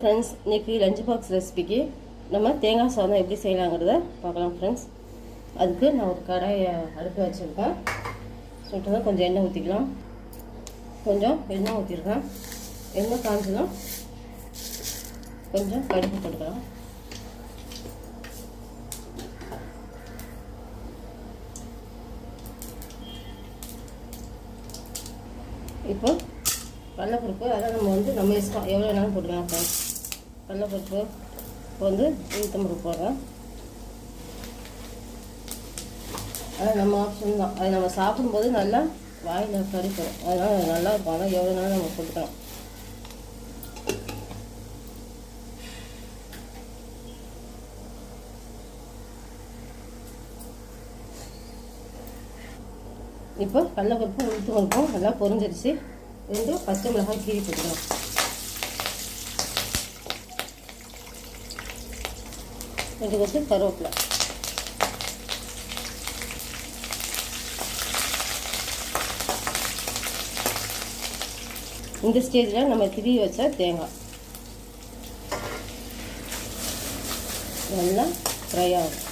Friends இன்றைக்கி lunch box ரெசிபிக்கு நம்ம தேங்காய் சாதம் எப்படி செய்யலாங்கிறத பார்க்கலாம் ஃப்ரெண்ட்ஸ் அதுக்கு நான் ஒரு கடாயை அடுப்பு வச்சுருக்கேன். சுட்டு கொஞ்சம் எண்ணெய் ஊற்றிக்கலாம் கொஞ்சம் எண்ணெய் ஊற்றிருக்கேன் எண்ணெய் காஞ்சதும் கொஞ்சம் கடுப்பு போட்டுக்கலாம். இப்போ கடலப்பருப்பு அதெல்லாம் நம்ம வந்து நம்ம இஷ்டம் எவ்வளோ வேணாலும் போட்டுக்கலாம் சார் கடலப்பருப்பு இப்போ வந்து உளுத்தம்பருப்பு போடுறோம் அது நம்ம ஆப்ஷன் தான். அது நம்ம சாப்பிடும்போது நல்லா வாயில் கடிக்கும் அதனால் நல்லா இருக்கும். ஆனால் எவ்வளோ நாளும் நம்ம போட்டுக்கலாம். இப்போ கடலப்பருப்பு உளுத்து பருப்பும் நல்லா பொரிஞ்சிருச்சு. ரெண்டு பச்சை மிளகாய் கீழே போட்டுக்கலாம் ரெண்டு கொத்து கருவேப்பிலை. இந்த ஸ்டேஜில் நம்ம திரி வச்ச தேங்காய். நல்லா ஃப்ரை ஆகும்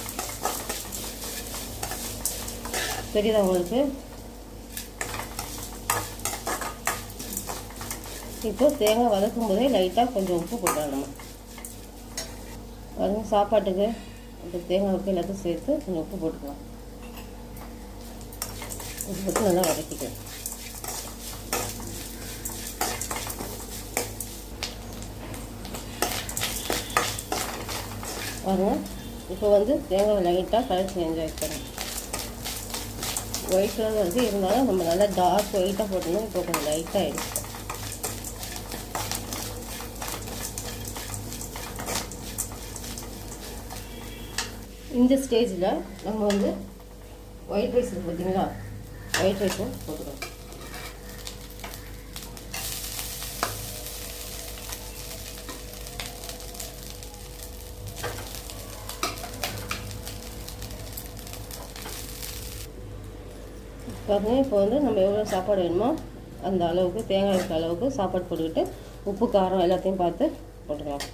தெரியுதா உங்களுக்கு? இப்போ தேங்காய் வதக்கும் போதே லைட்டாக கொஞ்சம் உப்பு போட்டுடணும். நம்ம சாப்பாட்டுக்கு அந்த தேங்காய் உப்பு எல்லாத்தையும் சேர்த்து கொஞ்சம் உப்பு போட்டுக்கலாம். உப்பு போட்டு நல்லா வதக்கிக்கலாம். பாருங்க இப்போ வந்து தேங்காய் லைட்டாக கரைச்சி என்ஜாய் பண்ணணும் ஒயிட் கலர் வந்து இருந்தாலும் நம்ம நல்லா டார்க் ஒயிட்டாக போட்டோம்னா இப்போ கொஞ்சம் லைட்டாக ஆகிடும் இந்த ஸ்டேஜில் நம்ம வந்து ஒயிட் ரைஸ் பார்த்தீங்களா ஒயிட் ரைஸும் போட்டுக்கலாம் பாருங்க இப்போ வந்து நம்ம எவ்வளோ சாப்பாடு வேணுமோ அந்த அளவுக்கு தேங்காய் இருக்கிற அளவுக்கு சாப்பாடு போட்டுக்கிட்டு உப்பு காரம் எல்லாத்தையும் பார்த்து போட்டுக்கலாம்.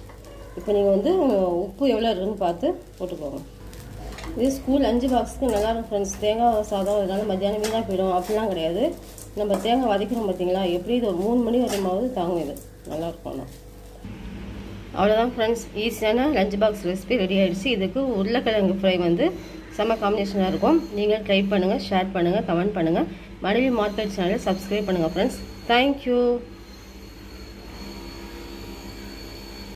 இப்போ நீங்கள் வந்து உப்பு எவ்வளோ இருக்குன்னு பார்த்து போட்டுக்கோங்க. இது ஸ்கூல் அஞ்சு பாக்ஸுக்கு நல்லாயிருக்கும் ஃப்ரெண்ட்ஸ் தேங்காய் சாதம் இதனால் மத்தியானம் வீணாக போயிடும் அப்படிலாம் கிடையாது. நம்ம தேங்காய் வதக்கிறோம் பார்த்தீங்களா? எப்படி இது ஒரு மூணு மணி வரையுமாவது தாங்கும் இது. நல்லாயிருக்கும் ஆனால் அவ்வளோதான் ஃப்ரெண்ட்ஸ் ஈஸியான லஞ்ச் பாக்ஸ் ரெசிபி ரெடி ஆகிடுச்சு இதுக்கு உருளைக்கிழங்கு ஃப்ரை வந்து செம்ம காம்பினேஷனாக இருக்கும். நீங்கள் ட்ரை பண்ணுங்கள் ஷேர் பண்ணுங்கள் கமெண்ட் பண்ணுங்கள் மனைவி மார்க்கெட் சேனலை சப்ஸ்கிரைப் பண்ணுங்கள் ஃப்ரெண்ட்ஸ் தேங்க்யூ